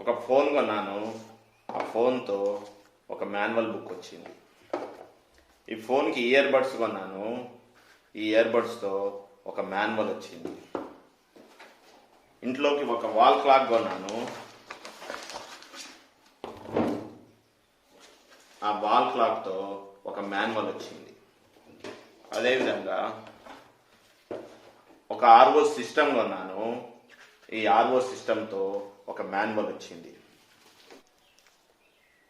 ఒక ఫోన్ కొన్నాను. ఆ ఫోన్తో ఒక మాన్యువల్ బుక్ వచ్చింది. ఈ ఫోన్కి ఇయర్ బడ్స్ కొన్నాను. ఈ ఇయర్ బడ్స్తో ఒక మాన్యువల్ వచ్చింది. ఇంట్లోకి ఒక వాల్ క్లాక్ కొన్నాను. ఆ వాల్ క్లాక్తో ఒక మాన్యువల్ వచ్చింది. అదేవిధంగా ఒక ఆర్ఓ సిస్టమ్ కొన్నాను. ఈ ఆర్ఓ సిస్టంతో ఒక మాన్యువల్ వచ్చింది.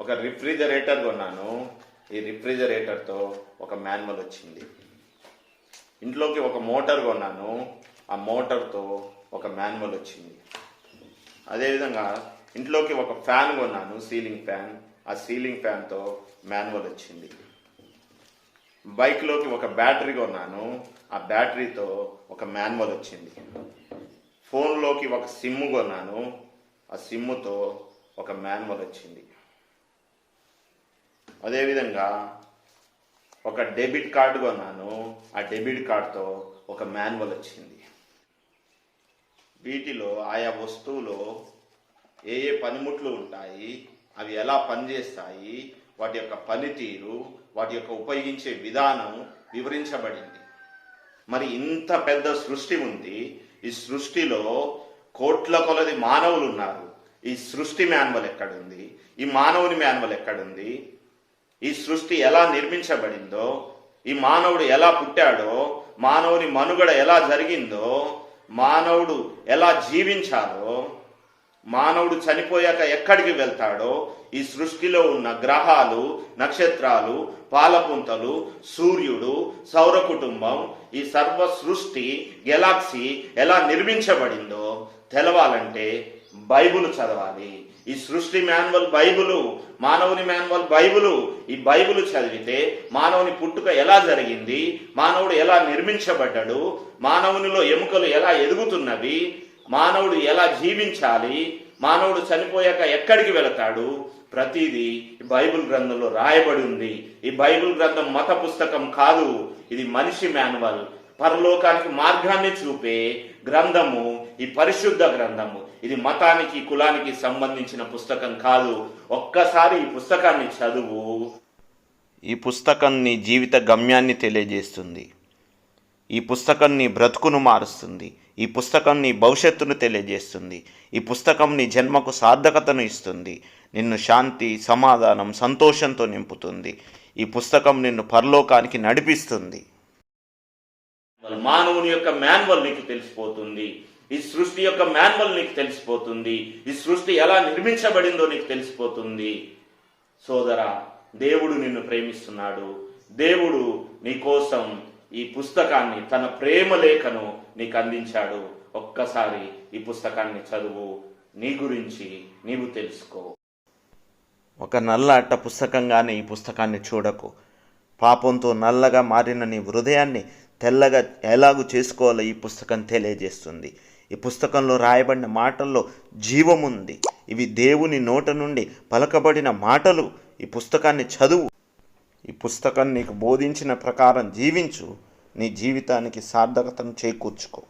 ఒక రిఫ్రిజరేటర్ కొన్నాను. ఈ రిఫ్రిజరేటర్తో ఒక మాన్యువల్ వచ్చింది. ఇంట్లోకి ఒక మోటార్ కొన్నాను. ఆ మోటార్తో ఒక మాన్యువల్ వచ్చింది. అదేవిధంగా ఇంట్లోకి ఒక ఫ్యాన్ కొన్నాను సీలింగ్ ఫ్యాన్. ఆ సీలింగ్ ఫ్యాన్తో మాన్యువల్ వచ్చింది. బైక్లోకి ఒక బ్యాటరీ కొన్నాను. ఆ బ్యాటరీతో ఒక మాన్యువల్ వచ్చింది. ఫోన్లోకి ఒక సిమ్ కొన్నాను. ఆ సిమ్ముతో ఒక మాన్యువల్ వచ్చింది. అదేవిధంగా ఒక డెబిట్ కార్డు కొన్నాను. ఆ డెబిట్ కార్డుతో ఒక మాన్యువల్ వచ్చింది. వీటిలో ఆయా వస్తువులో ఏ ఏ పనిముట్లు ఉంటాయి అవి ఎలా పనిచేస్తాయి వాటి యొక్క పనితీరు వాటి యొక్క ఉపయోగించే విధానం వివరించబడింది. మరి ఇంత పెద్ద సృష్టి ఉంది. ఈ సృష్టిలో కోట్ల కొలది మానవులు ఉన్నారు. ఈ సృష్టి మాన్వల్ ఎక్కడుంది? ఈ మానవుని మాన్వల్ ఎక్కడుంది? ఈ సృష్టి ఎలా నిర్మించబడిందో ఈ మానవుడు ఎలా పుట్టాడో మానవుని మనుగడ ఎలా జరిగిందో మానవుడు ఎలా జీవించాలో మానవుడు చనిపోయాక ఎక్కడికి వెళ్తాడో? ఈ సృష్టిలో ఉన్న గ్రహాలు నక్షత్రాలు పాలపుంతలు సూర్యుడు సౌర కుటుంబం ఈ సర్వ సృష్టి గెలాక్సీ ఎలా నిర్మించబడిందో తెలవాలంటే బైబుల్ చదవాలి. ఈ సృష్టి మాన్యువల్ బైబులు మానవుని మాన్యువల్ బైబులు ఈ బైబులు చదివితే మానవుని పుట్టుక ఎలా జరిగింది? మానవుడు ఎలా నిర్మించబడ్డాడు? మానవునిలో ఎముకలు ఎలా ఎదుగుతున్నవి? మానవుడు ఎలా జీవించాలి? మానవుడు చనిపోయాక ఎక్కడికి వెళతాడు? ప్రతిదీ ఈ బైబిల్ గ్రంథంలో రాయబడి ఉంది. ఈ బైబిల్ గ్రంథం మత పుస్తకం కాదు. ఇది మనిషి మాన్యువల్. పరలోకానికి మార్గాన్ని చూపే గ్రంథము ఈ పరిశుద్ధ గ్రంథము. ఇది మతానికి కులానికి సంబంధించిన పుస్తకం కాదు. ఒక్కసారి ఈ పుస్తకాన్ని చదువు. ఈ పుస్తకం నీ జీవిత గమ్యాన్ని తెలియజేస్తుంది. ఈ పుస్తకం నీ బ్రతుకును మారుస్తుంది. ఈ పుస్తకం నీ భవిష్యత్తును తెలియజేస్తుంది. ఈ పుస్తకం నీ జన్మకు సార్థకతను ఇస్తుంది. నిన్ను శాంతి సమాధానం సంతోషంతో నింపుతుంది. ఈ పుస్తకం నిన్ను పరలోకానికి నడిపిస్తుంది. మానవుని యొక్క మాన్యువల్ నీకు తెలిసిపోతుంది. ఈ సృష్టి యొక్క మాన్యువల్ నీకు తెలిసిపోతుంది. ఈ సృష్టి ఎలా నిర్మించబడిందో నీకు తెలిసిపోతుంది. సోదరా దేవుడు నిన్ను ప్రేమిస్తున్నాడు. దేవుడు నీ కోసం ఈ పుస్తకాన్ని తన ప్రేమ లేఖను నీకు అందించాడు. ఒక్కసారి ఈ పుస్తకాన్ని చదువు. నీ గురించి నీవు తెలుసుకో. ఒక నల్ల అట్ట పుస్తకంగానే ఈ పుస్తకాన్ని చూడకు. పాపంతో నల్లగా మారిన నీ హృదయాన్ని తెల్లగా ఎలాగూ చేసుకోవాలో ఈ పుస్తకం తెలియజేస్తుంది. ఈ పుస్తకంలో రాయబడిన మాటల్లో జీవముంది. ఇవి దేవుని నోట నుండి పలకబడిన మాటలు. ఈ పుస్తకాన్ని చదువు. ఈ పుస్తకం నీకు బోధించిన ప్రకారం జీవించు. నీ జీవితానికి సార్థకతను చేకూర్చుకో.